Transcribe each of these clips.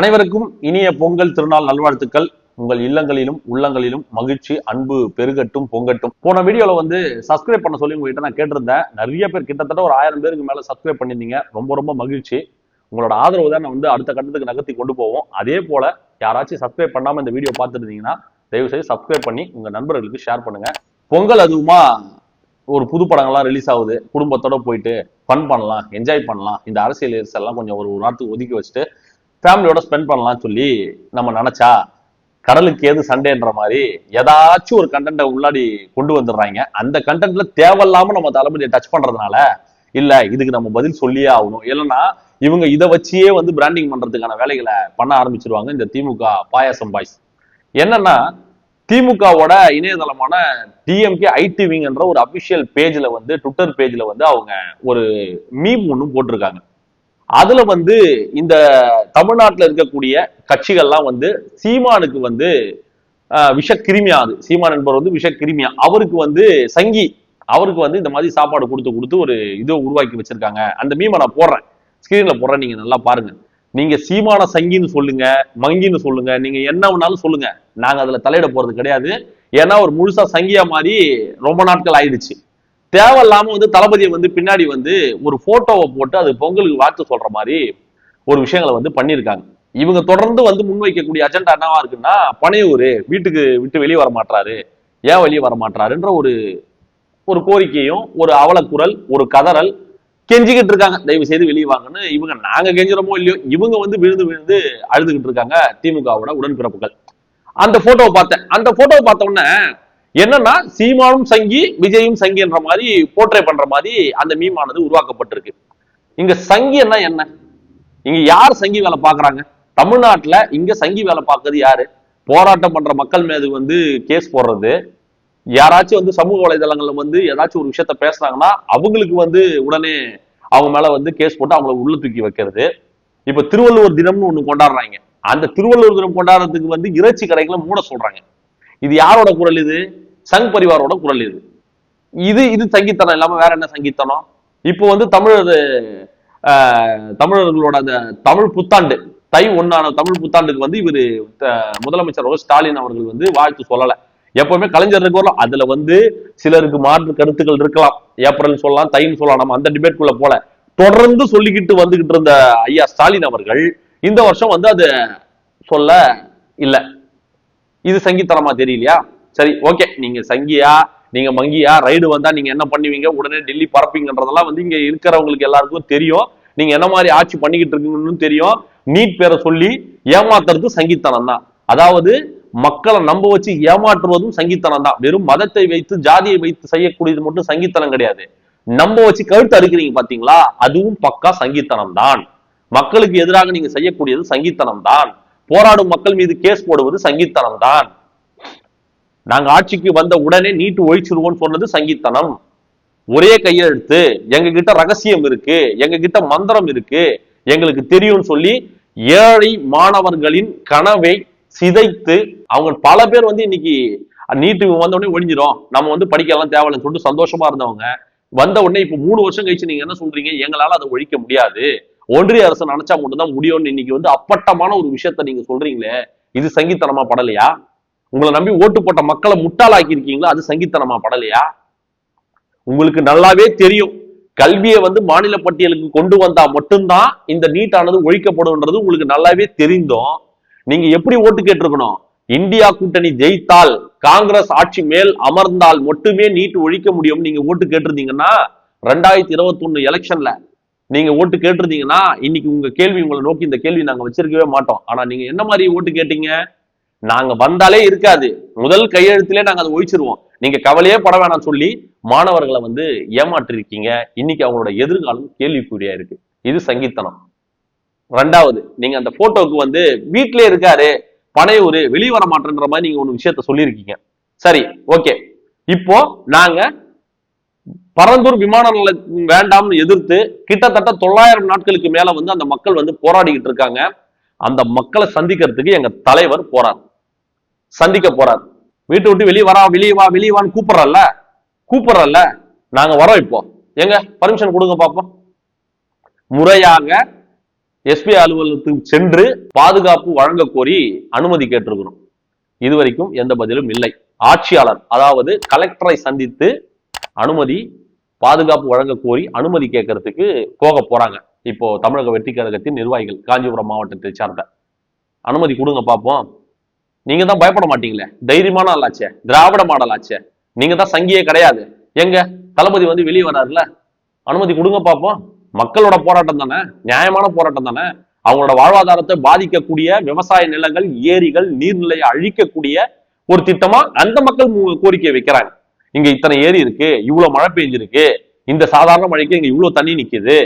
அனைவருக்கும் இனிய பொங்கல் திருநாள் நல்வாழ்த்துக்கள். உங்கள் இல்லங்களிலும் உள்ளங்களிலும் மகிழ்ச்சி அன்பு பெருகட்டும் பொங்கட்டும். போன வீடியோல வந்து சப்ஸ்கிரைப் பண்ண சொல்லி உங்ககிட்ட நான் கேட்டிருந்தேன். நிறைய பேர் கிட்டத்தட்ட ஒரு ஆயிரம் பேருக்கு மேல சப்ஸ்கிரைப் பண்ணியிருந்தீங்க. ரொம்ப ரொம்ப மகிழ்ச்சி. உங்களோட ஆதரவு தான் நான் வந்து அடுத்த கட்டத்துக்கு நகர்த்தி கொண்டு போவோம். அதே போல யாராச்சும் சப்ஸ்கிரைப் பண்ணாம இந்த வீடியோ பார்த்துருந்தீங்கன்னா தயவுசெய்து தயவு செய்து சப்ஸ்கிரைப் பண்ணி உங்க நண்பர்களுக்கு ஷேர் பண்ணுங்க. பொங்கல் அதுவுமா ஒரு புது படங்கள்லாம் ரிலீஸ் ஆகுது. குடும்பத்தோட போயிட்டு ஃபன் பண்ணலாம் என்ஜாய் பண்ணலாம். இந்த அரசியல் எல்லாம் கொஞ்சம் ஒரு ஒரு வாரத்துக்கு ஒதுக்கி வச்சுட்டு ஃபேமிலியோட ஸ்பெண்ட் பண்ணலாம்னு சொல்லி நம்ம நினைச்சா கடலுக்கு ஏது சண்டேன்ற மாதிரி ஏதாச்சும் ஒரு கண்டென்ட்டை உள்ளாடி கொண்டு வந்துடுறாங்க. அந்த கண்டென்ட்ல தேவையில்லாம நம்ம தளபதியை டச் பண்றதுனால இல்ல இதுக்கு நம்ம பதில் சொல்லியே ஆகணும். இல்லைன்னா இவங்க இதை வச்சியே வந்து பிராண்டிங் பண்றதுக்கான வேலைகளை பண்ண ஆரம்பிச்சிருவாங்க இந்த திமுக பாயாசம் பாய்ஸ் என்னன்னா திமுகவோட இணையதளமான டிஎம்கே ஐடி விங்ன்ற ஒரு அபிஷியல் பேஜ்ல வந்து ட்விட்டர் பேஜ்ல வந்து அவங்க ஒரு மீம் ஒன்றும் போட்டிருக்காங்க. அதுல வந்து இந்த தமிழ்நாட்டில் இருக்கக்கூடிய கட்சிகள்லாம் வந்து சீமானுக்கு வந்து விஷக்கிருமியா அது. சீமான் என்பவர் வந்து விஷக்கிருமியா. அவருக்கு வந்து சங்கி அவருக்கு வந்து இந்த மாதிரி சாப்பாடு கொடுத்து கொடுத்து ஒரு இதை உருவாக்கி வச்சிருக்காங்க. அந்த மீமை நான் போடுறேன். ஸ்கிரீன்ல போடுறேன் நீங்க நல்லா பாருங்க. நீங்க சீமான சங்கின்னு சொல்லுங்க மங்கின்னு சொல்லுங்க நீங்க என்ன வேணாலும் சொல்லுங்க. நாங்க அதுல தலையிட போறது கிடையாது. ஏன்னா ஒரு முழுசா சங்கியா மாதிரி ரொம்ப நாட்கள் ஆயிடுச்சு. தேவையில்லாம வந்து தளபதியை வந்து பின்னாடி வந்து ஒரு போட்டோவை போட்டு அது பொங்கலுக்கு வாழ்த்து சொல்ற மாதிரி ஒரு விஷயங்களை வந்து பண்ணியிருக்காங்க. இவங்க தொடர்ந்து வந்து முன்வைக்கக்கூடிய அஜெண்டா என்னவா இருக்குன்னா பனையூர் வீட்டுக்கு விட்டு வெளியே வர மாட்டாரு ஏன் வெளியே வர மாட்டாருன்ற ஒரு ஒரு கோரிக்கையும் ஒரு அவலக்குரல் ஒரு கதறல் கெஞ்சிக்கிட்டு இருக்காங்க. தயவு செய்து வெளியே வாங்கன்னு இவங்க நாங்க கெஞ்சுறோமோ இல்லையோ இவங்க வந்து விழுந்து விழுந்து அழுதுகிட்டு இருக்காங்க திமுகவோட உடன்பிறப்புகள். அந்த போட்டோவை பார்த்தேன். அந்த போட்டோவை பார்த்த உடனே என்னன்னா சீமானும் சங்கி விஜயும் சங்கின்ற மாதிரி போர்ட்ரே பண்ற மாதிரி அந்த மீமானது உருவாக்கப்பட்டிருக்கு. இங்க சங்கின்னா என்ன? இங்க யார் சங்கி வேலை பாக்குறாங்க தமிழ்நாட்டுல இங்க சங்கி வேலை பார்க்கறது யாரு? போராட்டம் பண்ற மக்கள் மீது வந்து கேஸ் போடுறது. யாராச்சும் வந்து சமூக வலைதளங்கள்ல வந்து ஏதாச்சும் ஒரு விஷயத்த பேசுறாங்கன்னா அவங்களுக்கு வந்து உடனே அவங்க மேல வந்து கேஸ் போட்டு அவங்கள உள்ள தூக்கி வைக்கிறது. இப்ப திருவள்ளுவர் தினம்னு ஒண்ணு கொண்டாடுறாங்க. அந்த திருவள்ளுவர் தினம் கொண்டாடுறதுக்கு வந்து இறைச்சி கடைகளை மூட சொல்றாங்க. இது யாரோட குரல் இது? சங் பரிவாரோட குரல் இது. இது இது சங்கீத்தனம் இல்லாம வேற என்ன சங்கீத்தனம்? இப்போ வந்து தமிழர் தமிழர்களோட அந்த தமிழ் புத்தாண்டு தை ஒன்னான தமிழ் புத்தாண்டுக்கு வந்து இவர் முதலமைச்சர் ஸ்டாலின் அவர்கள் வந்து வாழ்த்து சொல்லல. எப்பவுமே கலைஞர் இருக்கோம் அதுல வந்து சிலருக்கு மாற்று கருத்துக்கள் இருக்கலாம். ஏப்ரல் சொல்லலாம் தைன்னு சொல்லலாம் நம்ம அந்த டிபேட்குள்ள போல. தொடர்ந்து சொல்லிக்கிட்டு வந்துகிட்டு இருந்த ஐயா ஸ்டாலின் அவர்கள் இந்த வருஷம் வந்து அது சொல்ல இல்லை. இது சங்கித்தனமா தெரியலையா? சரி ஓகே நீங்க சங்கியா நீங்க மங்கியா ரைடு வந்தா நீங்க என்ன பண்ணுவீங்க? உடனே டெல்லி பறப்பீங்கன்றதெல்லாம் வந்து இங்க இருக்கிறவங்களுக்கு எல்லாருக்கும் தெரியும். நீங்க என்ன மாதிரி ஆட்சி பண்ணிக்கிட்டு இருக்கீங்கன்னு தெரியும். நீட் பேரை சொல்லி ஏமாத்துறது சங்கித்தனம் தான். அதாவது மக்களை நம்ப வச்சு ஏமாற்றுவதும் சங்கித்தனம் தான். வெறும் மதத்தை வைத்து ஜாதியை வைத்து செய்யக்கூடியது மட்டும் சங்கித்தனம் கிடையாது. நம்ப வச்சு கழுத்து அறுக்கிறீங்க பாத்தீங்களா? அதுவும் பக்கா சங்கித்தனம் தான். மக்களுக்கு எதிராக நீங்க செய்யக்கூடியது சங்கித்தனம் தான். போராடும் மக்கள் மீது கேஸ் போடுவது சங்கித்தனம் தான் நாங்க ஆட்சிக்கு வந்த உடனே நீட்டு ஒழிச்சிருவோம் சொன்னது சங்கித்தனம். ஒரே கையெழுத்து எங்க கிட்ட ரகசியம் இருக்கு எங்க கிட்ட மந்திரம் இருக்கு எங்களுக்கு தெரியும்னு சொல்லி ஏழை மாணவர்களின் கனவை சிதைத்து அவங்க பல பேர் வந்து இன்னைக்கு நீட்டு வந்த உடனே ஒழிஞ்சிரும். நம்ம வந்து படிக்கலாம் தேவையில்லைன்னு சொல்லிட்டு சந்தோஷமா இருந்தவங்க. வந்த உடனே இப்ப மூணு வருஷம் கழிச்சு நீங்க என்ன சொல்றீங்க? எங்களால அதை ஒழிக்க முடியாது. ஒன்றிய அரசு நினைச்சா மட்டும்தான் முடியும்னு இன்னைக்கு வந்து அப்பட்டமான ஒரு விஷயத்த நீங்க சொல்றீங்களே இது சங்கித்தனமா படலையா? உங்களை நம்பி ஓட்டு போட்ட மக்களை முட்டாளாக்கி இருக்கீங்களா அது சங்கித்தனமா படலையா? உங்களுக்கு நல்லாவே தெரியும். கல்வியை வந்து மாநில பட்டியலுக்கு கொண்டு வந்தா மட்டும்தான் இந்த நீட்டானது ஒழிக்கப்படும்ன்றது உங்களுக்கு நல்லாவே தெரிந்தும். நீங்க எப்படி ஓட்டு கேட்டிருக்கணும்? இந்தியா கூட்டணி ஜெயித்தால் காங்கிரஸ் ஆட்சி மேல் அமர்ந்தால் மட்டுமே நீட் ஒழிக்க முடியும் நீங்க ஓட்டு கேட்டிருந்தீங்கன்னா ரெண்டாயிரத்தி இருபத்தி ஒண்ணு எலெக்ஷன்ல நீங்க ஓட்டு கேட்டிருந்தீங்கன்னா இன்னைக்கு உங்க கேள்வி உங்களை நோக்கி இந்த கேள்வி நாங்க வச்சிருக்கவே மாட்டோம். ஆனா நீங்க என்ன மாதிரி ஓட்டு கேட்டீங்க? நாங்க வந்தாலே இருக்காது. முதல் கையெழுத்திலே நாங்க அதை ஒழிச்சிருவோம். நீங்க கவலையே பட வேணாம் சொல்லி மாணவர்களை வந்து ஏமாற்றிருக்கீங்க. இன்னைக்கு அவங்களோட எதிர்காலம் கேள்விக்குறியா இருக்கு. இது சங்கீத்தனம் ரெண்டாவது நீங்க அந்த போட்டோக்கு வந்து வீட்டிலே இருக்காரு பனையூர் வெளியே வர மாட்டேன்ற மாதிரி நீங்க ஒரு விஷயத்த சொல்லியிருக்கீங்க. சரி ஓகே. இப்போ நாங்க பரந்தூர் விமான நிலையம் வேண்டாம்னு எதிர்த்து கிட்டத்தட்ட தொள்ளாயிரம் நாட்களுக்கு மேல வந்து அந்த மக்கள் வந்து போராடிக்கிட்டு இருக்காங்க. அந்த மக்களை சந்திக்கிறதுக்கு எங்க தலைவர் போறார். சந்திக்க போறார். வீட்டை விட்டு வெளியே வரா வெளியே வா வெளியே வான்னு கூப்பிடுறல்ல? கூப்பிடுறல்ல? நாங்க வரோம் இப்போ. எங்க? பர்மிஷன் கொடுங்க பாப்போம். முறையாக எஸ்பி அலுவலகத்துக்கு சென்று பாதுகாப்பு வழங்க கோரி அனுமதி கேட்டிருக்கிறோம். இதுவரைக்கும் எந்த பதிலும் இல்லை. ஆட்சியாளர் அதாவது கலெக்டரை சந்தித்து அனுமதி பாதுகாப்பு வழங்க கோரி அனுமதி கேட்கறதுக்கு போக போறாங்க. இப்போ தமிழக வெற்றி கழகத்தின் நிர்வாகிகள் காஞ்சிபுரம் மாவட்டத்தை சார்ந்த. அனுமதி கொடுங்க பார்ப்போம் நீங்க தான் பயப்பட மாட்டீங்களே. தைரியமான ஆளாச்சே. திராவிட மாடல் ஆச்சே நீங்க தான் சங்கியே கிடையாது. எங்க? தளபதி வந்து வெளியே வராருல அனுமதி கொடுங்க பார்ப்போம் மக்களோட போராட்டம் தானே? நியாயமான போராட்டம் தானே? அவங்களோட வாழ்வாதாரத்தை பாதிக்கக்கூடிய விவசாய நிலங்கள் ஏரிகள் நீர்நிலையை அழிக்கக்கூடிய ஒரு திட்டமா அந்த மக்கள் மு- கோரிக்கை வைக்கிறாங்க. இங்க இத்தனை ஏரி இருக்கு இவ்வளவு மழை பெஞ்சிருக்கு இந்த சாதாரண மழைக்கு இங்க இவ்வளவு தண்ணி நிக்குது.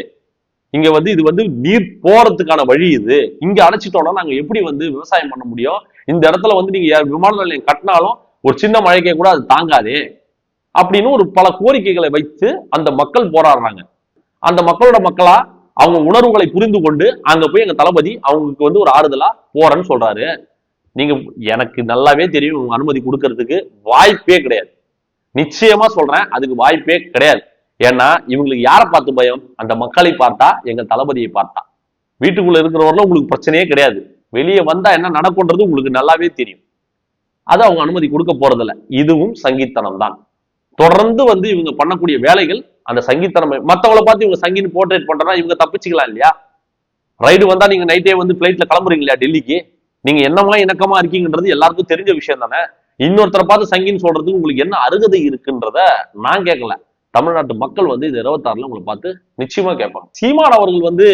இங்க வந்து இது வந்து நீர் போறதுக்கான வழி இது. இங்க அடைச்சிட்டோம்னா நாங்க எப்படி வந்து விவசாயம் பண்ண முடியும்? இந்த இடத்துல வந்து நீங்க விமான நிலையம் கட்டினாலும் ஒரு சின்ன மழைக்கே கூட அது தாங்காதே. அப்படின்னு ஒரு பல கோரிக்கைகளை வைத்து அந்த மக்கள் போராடுறாங்க. அந்த மக்களோட மக்களா அவங்க உணர்வுகளை புரிந்து கொண்டு அங்க போய் எங்க தளபதி அவங்களுக்கு வந்து ஒரு ஆறுதலா போறேன்னு சொல்றாரு. நீங்க எனக்கு நல்லாவே தெரியும் அனுமதி கொடுக்கறதுக்கு வாய்ப்பே கிடையாது. நிச்சயமா சொல்றேன் அதுக்கு வாய்ப்பே கிடையாது. ஏன்னா இவங்களுக்கு யாரை பார்த்து பயம்? அந்த மக்களை பார்த்தா எங்க தளபதியை பார்த்தா. வீட்டுக்குள்ள இருக்கிறவரில் உங்களுக்கு பிரச்சனையே கிடையாது. வெளியே வந்தா என்ன நடக்கும்ன்றது உங்களுக்கு நல்லாவே தெரியும். அது அவங்க அனுமதி கொடுக்க போறதில்ல. இதுவும் சங்கித்தனம் தான் தொடர்ந்து வந்து இவங்க பண்ணக்கூடிய வேலைகள் அந்த சங்கித்தனம் மத்தவங்கள பார்த்து இவங்க சங்கின்னு போர்ட்ரேட் பண்றா இவங்க தப்பிச்சுக்கலாம் இல்லையா? ரைடு வந்தா நீங்க நைட்டே வந்து பிளைட்ல கிளம்புறீங்க இல்லையா டெல்லிக்கு? நீங்க என்னமா இணக்கமா இருக்கீங்கன்றது எல்லாருக்கும் தெரிஞ்ச விஷயம் தானே? இன்னொருத்தரை பார்த்து சங்கின்னு சொல்றதுக்கு உங்களுக்கு என்ன அருகதை இருக்குன்றத நான் கேட்கல. தமிழ்நாட்டு மக்கள் வந்து இது இருபத்தாறுல உங்களை பார்த்து நிச்சயமா கேட்பாங்க. சீமான் அவர்கள் வந்து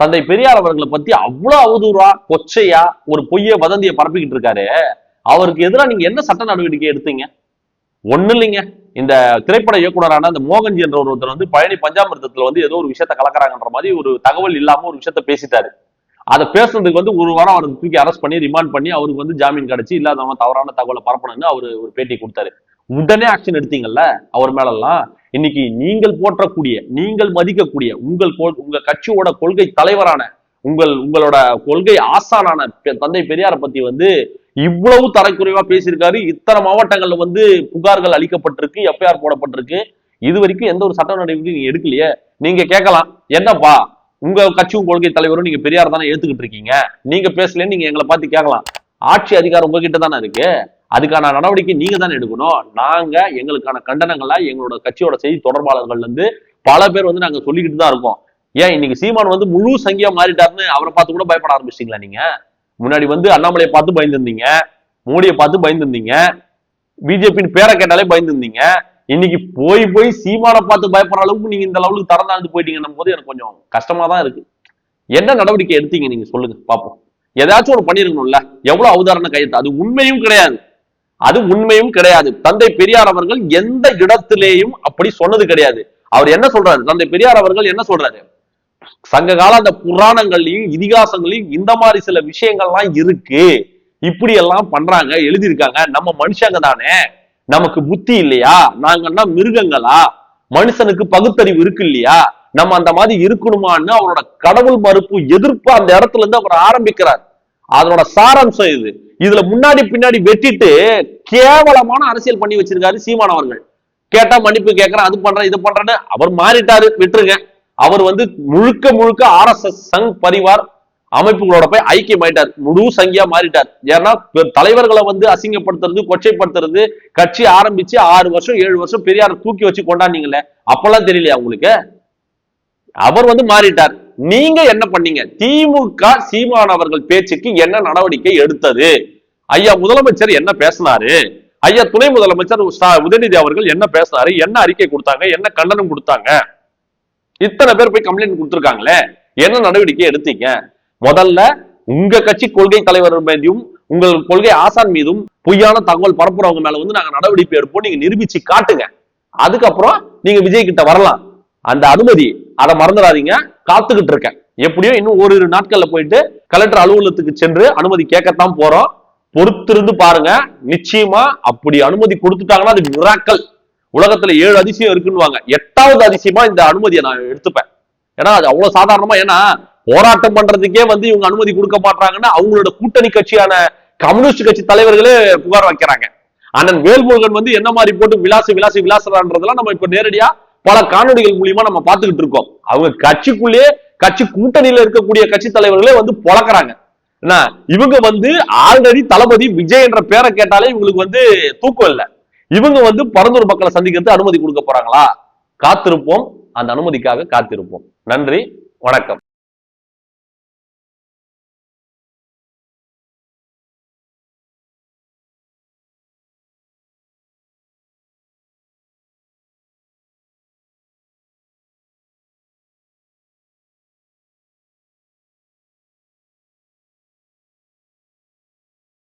தந்தை பெரியார் அவர்களை பத்தி அவ்வளவு அவதூறா கொச்சையா ஒரு பொய்ய வதந்தியை பரப்பிக்கிட்டு இருக்காரு. அவருக்கு எதிராக நீங்க என்ன சட்ட நடவடிக்கை எடுத்தீங்க? ஒண்ணு இல்லைங்க. இந்த திரைப்பட இயக்குனரான அந்த மோகன்ஜி என்ற ஒருத்தர் வந்து பழனி பஞ்சாமிர்தத்துல வந்து ஏதோ ஒரு விஷயத்த கலக்கிறாங்கன்ற மாதிரி ஒரு தகவல் இல்லாம ஒரு விஷயத்த பேசிட்டாரு. அதை பேசுறதுக்கு வந்து ஒரு வாரம் அவருக்கு தூக்கி அரெஸ்ட் பண்ணி ரிமாண்ட் பண்ணி அவருக்கு வந்து ஜாமீன் கிடைச்சி இல்லாதவங்க தவறான தகவலை பரப்பணும்னு அவர் ஒரு பேட்டி கொடுத்தாரு. உடனே ஆக்ஷன் எடுத்தீங்கல்ல அவர் மேலெல்லாம்? இன்னைக்கு நீங்கள் போற்றக்கூடிய நீங்கள் மதிக்கக்கூடிய உங்கள் கொள்- உங்க கட்சியோட கொள்கை தலைவரான உங்கள் உங்களோட கொள்கை ஆசானான பெ- தந்தை பெரியாரை பத்தி வந்து இவ்வளவு தரக்குறைவா பேசியிருக்காரு. இத்தனை மாவட்டங்கள்ல வந்து புகார்கள் அளிக்கப்பட்டிருக்கு எஃப்ஐஆர் போடப்பட்டிருக்கு. இது வரைக்கும் எந்த ஒரு சட்ட நடவடிக்கையும் நீங்க எடுக்கலையே. நீங்க கேட்கலாம். என்னப்பா? உங்க கட்சியும் கொள்கை தலைவரும் நீங்க பெரியார் தானே ஏத்துக்கிட்டு இருக்கீங்க. நீங்க பேசலன்னு நீங்க எங்களை பார்த்து கேட்கலாம். ஆட்சி அதிகாரம் உங்ககிட்ட தானே இருக்கு? அதுக்கான நடவடிக்கை நீங்க தானே எடுக்கணும். நாங்க எங்களுக்கான கண்டனங்களா எங்களோட கட்சியோட செய்தி தொடர்பாளர்கள் வந்து பல பேர் வந்து நாங்க சொல்லிக்கிட்டு தான் இருக்கோம். ஏன் இன்னைக்கு சீமான் வந்து முழு சங்கியா மாறிட்டாருன்னு அவரை பார்த்து கூட பயப்பட ஆரம்பிச்சிட்டீங்களா நீங்க? முன்னாடி வந்து அண்ணாமலையை பார்த்து பயந்துருந்தீங்க. மோடியை பார்த்து பயந்துருந்தீங்க. பிஜேபியின் பேரை கேட்டாலே பயந்துருந்தீங்க. இன்னைக்கு போய் போய் சீமானை பார்த்து பயப்படுற அளவுக்கு நீங்க இந்த லெவலுக்கு தரந்தாழ்ந்து போயிட்டீங்கன்னும் போது எனக்கு கொஞ்சம் கஷ்டமா தான் இருக்கு. என்ன நடவடிக்கை எடுத்தீங்க நீங்க சொல்லுங்க பாப்போம். ஏதாச்சும் ஒரு பண்ணிருக்கணும்ல? எவ்வளவு அவதாரண கையெழுத்து அது உண்மையும் கிடையாது. அது உண்மையும் கிடையாது. தந்தை பெரியார் அவர்கள் எந்த இடத்திலேயும் அப்படி சொன்னது கிடையாது. அவர் என்ன சொல்றாரு? தந்தை பெரியார் அவர்கள் என்ன சொல்றாரு? சங்க கால அந்த புராணங்கள்லயும் இதிகாசங்களையும் இந்த மாதிரி சில விஷயங்கள்லாம் இருக்கு. இப்படி எல்லாம் பண்றாங்க எழுதியிருக்காங்க. நம்ம மனுஷங்க தானே. நமக்கு புத்தி இல்லையா? நாங்கன்னா மிருகங்களா? மனுஷனுக்கு பகுத்தறிவு இருக்கு இல்லையா? நம்ம அந்த மாதிரி இருக்கணுமான்னு அவரோட கடவுள் மறுப்பு எதிர்ப்பு அந்த இடத்துல இருந்து அவர் ஆரம்பிக்கிறார். அதனோட சாராம்சம் இது. இதுல முன்னாடி பின்னாடி வெட்டிட்டு கேவலமான அரசியல் பண்ணி வச்சிருக்காரு சீமான் அவர்கள். கேட்டா மன்னிப்பு கேட்கறேன் அது பண்றேன் இது பண்றேன்னு அவர் மாறிட்டாரு விட்டுருங்க. அவர் வந்து முழுக்க முழுக்க ஆர்எஸ்எஸ் சங் பரிவார் அமைப்புகளோட போய் ஐக்கியமாயிட்டார். முழு சங்கியா மாறிட்டார். ஏன்னா தலைவர்களை வந்து அசிங்கப்படுத்துறது கொச்சைப்படுத்துறது கட்சி ஆரம்பிச்சு ஆறு வருஷம் ஏழு வருஷம் பெரியார தூக்கி வச்சு கொண்டாடினீங்களே அப்பெல்லாம் தெரியலையா உங்களுக்கு? அவர் வந்து மாறிட்டார். நீங்க என்ன பண்ணீங்க? திமுக சீமான் அவர்கள் பேச்சுக்கு என்ன நடவடிக்கை எடுத்தது? ஐயா முதலமைச்சர் என்ன பேசினாரு? ஐயா துணை முதலமைச்சர் உதயநிதி அவர்கள் என்ன பேசினாரு? என்ன அறிக்கை கொடுத்தாங்க? என்ன கண்டனம் கொடுத்தாங்க? இத்தனை பேர் போய் கம்ப்ளைண்ட் கொடுத்துருக்காங்களே? என்ன நடவடிக்கை எடுத்தீங்க? முதல்ல உங்க கட்சி கொள்கை தலைவர் மீதும் உங்கள் கொள்கை ஆசான் மீதும் பொய்யான தகவல் பரப்புறவங்க மேல வந்து நாங்க நடவடிக்கை எடுப்போம். நீங்க நிரூபிச்சு காட்டுங்க. அதுக்கப்புறம் நீங்க விஜய் கிட்ட வரலாம். அந்த அனுமதி அதை மறந்துடாதீங்க. காத்துக்கிட்டு இருக்கேன். எப்படியோ இன்னும் ஓரிரு நாட்கள்ல போயிட்டு கலெக்டர் அலுவலகத்துக்கு சென்று அனுமதி கேட்கத்தான் போறோம். பொறுத்திருந்து பாருங்க. நிச்சயமா அப்படி அனுமதி கொடுத்துட்டாங்கன்னா அது மிராக்கல் உலகத்துல ஏழு அதிசயம் இருக்குன்னுவாங்க. எட்டாவது அதிசயமா இந்த அனுமதியை நான் எடுத்துப்பேன். ஏன்னா அது அவ்வளவு சாதாரணமா ஏன்னா போராட்டம் பண்றதுக்கே வந்து இவங்க அனுமதி கொடுக்க மாட்டாங்கன்னா அவங்களோட கூட்டணி கட்சியான கம்யூனிஸ்ட் கட்சி தலைவர்களே புகார் வைக்கிறாங்க. அண்ணன் வேல்முருகன் வந்து என்ன மாதிரி போட்டு விலாசி விலாசி விலாசரான்றதெல்லாம் நம்ம இப்ப நேரடியா பல காணொலிகள் மூலியமா நம்ம பார்த்துக்கிட்டு இருக்கோம். அவங்க கட்சிக்குள்ளேயே கட்சி கூட்டணியில இருக்கக்கூடிய கட்சி தலைவர்களே வந்து பொழக்கிறாங்க. என்ன? இவங்க வந்து ஆல்ரெடி தளபதி விஜய் என்ற பேரை கேட்டாலே இவங்களுக்கு வந்து தூக்கம் இல்ல. இவங்க வந்து பரந்தூர் மக்களை சந்திக்கிறது அனுமதி கொடுக்க போறாங்களா? காத்திருப்போம். அந்த அனுமதிக்காக காத்திருப்போம். நன்றி. வணக்கம்.